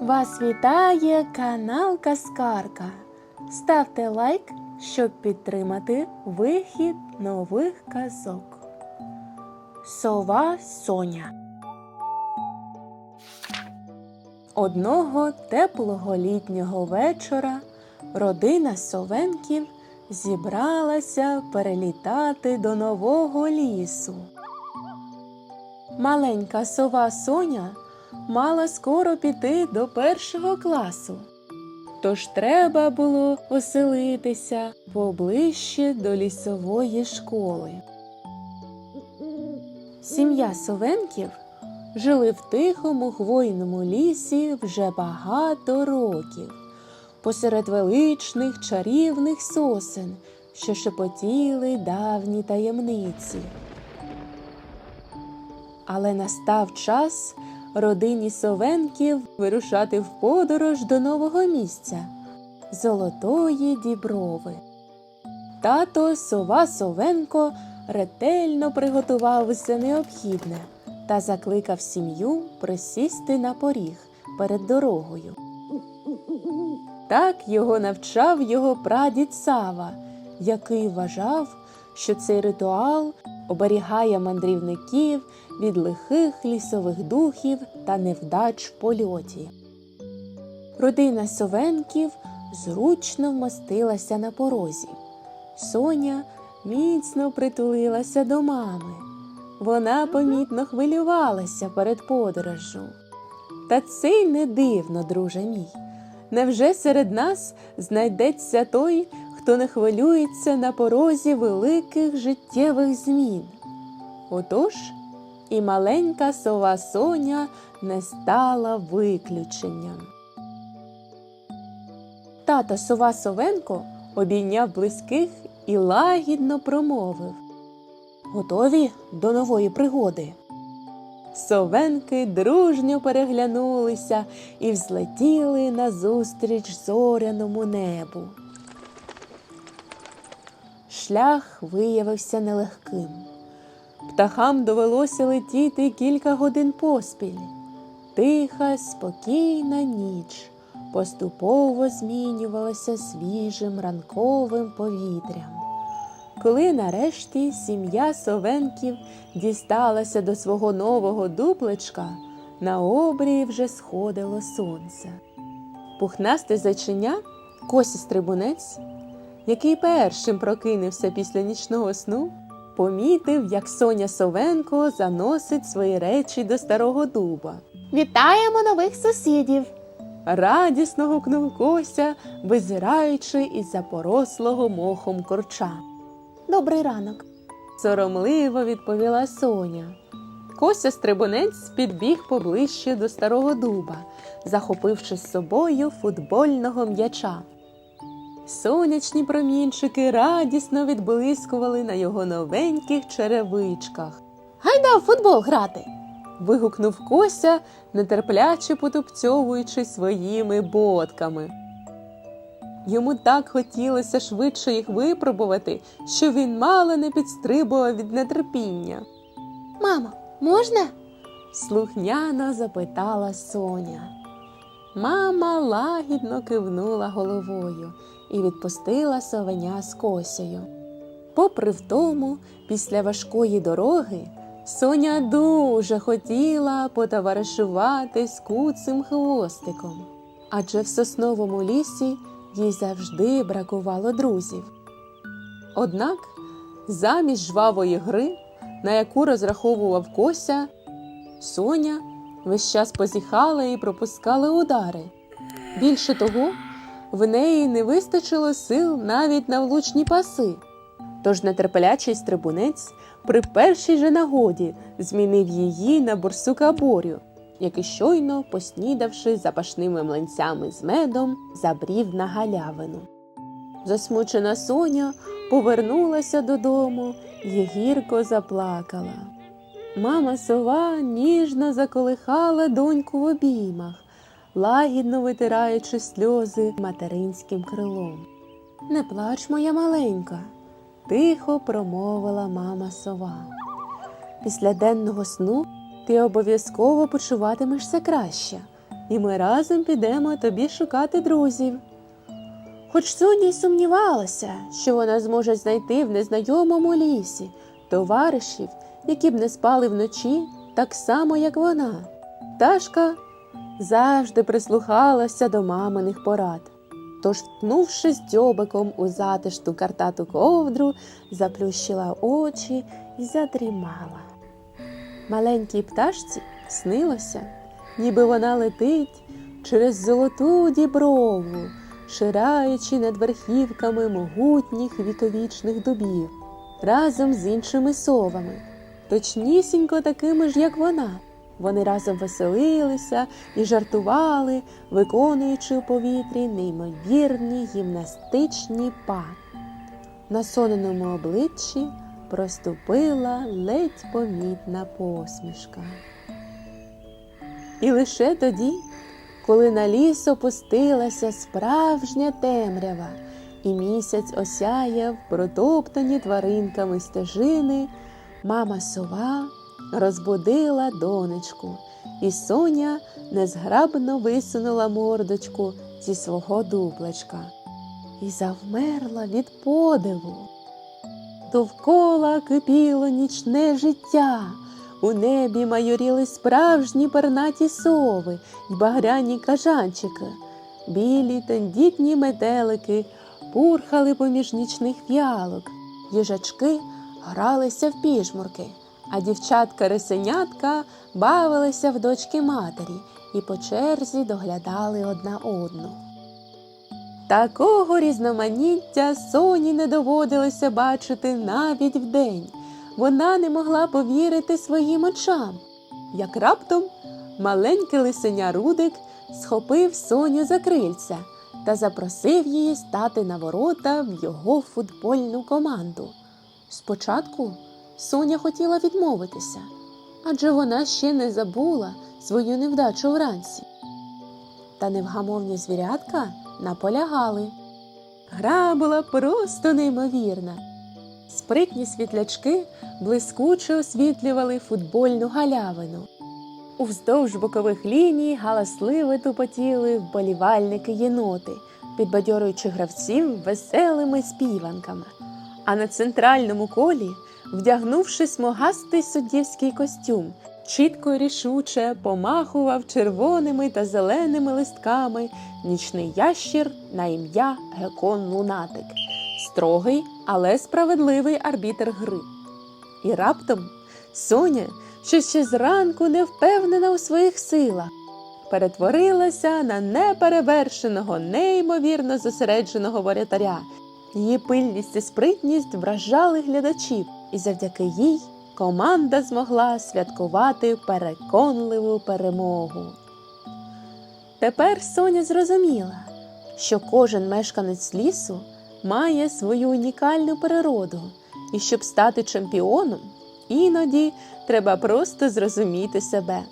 Вас вітає канал Каскарка. Ставте лайк, щоб підтримати вихід нових казок. Сова Соня. Одного теплого літнього вечора родина Совенків зібралася перелітати до нового лісу. Маленька сова Соня мала скоро піти до першого класу. Тож треба було оселитися поближче до лісової школи. Сім'я Совенків жили в тихому хвойному лісі вже багато років, посеред величних чарівних сосен, що шепотіли давні таємниці. Але настав час родині Совенків вирушати в подорож до нового місця Золотої Діброви. Тато Сова Совенко ретельно приготував усе необхідне та закликав сім'ю присісти на поріг перед дорогою. Так його навчав його прадід Сава, який вважав, що цей ритуал оберігає мандрівників від лихих лісових духів та невдач в польоті. Родина Совенків зручно вмостилася на порозі. Соня міцно притулилася до мами. Вона помітно хвилювалася перед подорожжю. Та це й не дивно, друже мій. Невже серед нас знайдеться той, хто не хвилюється на порозі великих життєвих змін? Отож, і маленька сова Соня не стала виключенням. Тато сова Совенко обійняв близьких і лагідно промовив Готові до нової пригоди. Совенки дружньо переглянулися і взлетіли назустріч зоряному небу. Шлях виявився нелегким. Птахам довелося летіти кілька годин поспіль. Тиха, спокійна ніч поступово змінювалася свіжим ранковим повітрям. Коли нарешті сім'я Совенків дісталася до свого нового дуплечка, на обрії вже сходило сонце. Пухнасте зайчиня, Косі Стрибунець, який першим прокинувся після нічного сну, помітив, як Соня Совенко заносить свої речі до старого дуба. Вітаємо нових сусідів. Радісно гукнув Кося, визираючи із запорослого мохом корча. Добрий ранок. Соромливо відповіла Соня. Кося Стрибунець підбіг поближче до старого дуба, захопивши з собою футбольного м'яча. Сонячні промінчики радісно відблискували на його новеньких черевичках. Гайда в футбол грати. вигукнув Кося, нетерпляче потупцьовуючи своїми ботками. Йому так хотілося швидше їх випробувати, що він мало не підстрибував від нетерпіння. Мамо, можна? Слухняно запитала Соня. Мама лагідно кивнула головою і відпустила совеня з косею. Попри втому, після важкої дороги, Соня дуже хотіла потоваришувати з куцим хвостиком, адже в сосновому лісі їй завжди бракувало друзів. Однак, замість жвавої гри, на яку розраховував Кося, Соня весь час позіхала і пропускала удари. Більше того, в неї не вистачило сил навіть на влучні паси. Тож нетерплячий стрибунець при першій же нагоді змінив її на борсука Борю, який щойно, поснідавши запашними млинцями з медом, забрів на галявину. Засмучена Соня повернулася додому і гірко заплакала. Мама сова ніжно заколихала доньку в обіймах, лагідно витираючи сльози материнським крилом. Не плач, моя маленька, тихо промовила мама сова. Після денного сну ти обов'язково почуватимешся краще. і ми разом підемо тобі шукати друзів. Хоч Соня й сумнівалася, що вона зможе знайти в незнайомому лісі товаришів, які б не спали вночі так само, як вона. Ташка завжди прислухалася до маминих порад. Тож, вткнувшись дзьобиком у затишну картату ковдру, заплющила очі і задрімала. Маленькій пташці снилося, ніби вона летить через золоту діброву, шираючи над верхівками могутніх віковічних дубів, разом з іншими совами, точнісінько такими ж, як вона. Вони разом веселилися і жартували, виконуючи у повітрі неймовірні гімнастичні па. На соненому обличчі проступила ледь помітна посмішка. І лише тоді, коли на ліс опустилася справжня темрява, і місяць осяяв протоптані тваринками стежини, мама сова розбудила донечку, і Соня незграбно висунула мордочку зі свого дуплечка і завмерла від подиву. Довкола кипіло нічне життя. У небі майоріли справжні пернаті сови й багряні кажанчики. Білі тендітні метелики пурхали поміж нічних фіалок. Їжачки гралися в піжмурки, а дівчатка-рисенятка бавилися в дочки матері і по черзі доглядали одна одну. Такого різноманіття Соні не доводилося бачити навіть вдень. Вона не могла повірити своїм очам, як раптом маленький лисеня Рудик схопив Соню за крильця та запросив її стати на ворота в його футбольну команду. Спочатку Соня хотіла відмовитися, адже вона ще не забула свою невдачу вранці. Та невгамовні звірятка наполягали. Гра була просто неймовірна. Спритні світлячки блискуче освітлювали футбольну галявину. Уздовж бокових ліній галасливо тупотіли вболівальники єноти, підбадьорюючи гравців веселими співанками. А на центральному колі, вдягнувши смугастий суддівський костюм, чітко рішуче помахував червоними та зеленими листками нічний ящір на ім'я Гекон Лунатик, строгий, але справедливий арбітр гри. І раптом Соня, що ще зранку не впевнена у своїх силах, перетворилася на неперевершеного, неймовірно зосередженого воротаря. Її пильність і спритність вражали глядачів, і завдяки їй команда змогла святкувати переконливу перемогу. Тепер Соня зрозуміла, що кожен мешканець лісу має свою унікальну природу, і щоб стати чемпіоном, іноді треба просто зрозуміти себе.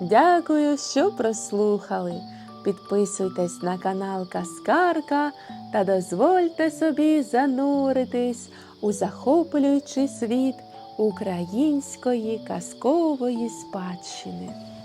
Дякую, що прослухали. Підписуйтесь на канал Каскарка та дозвольте собі зануритись у захоплюючий світ української казкової спадщини.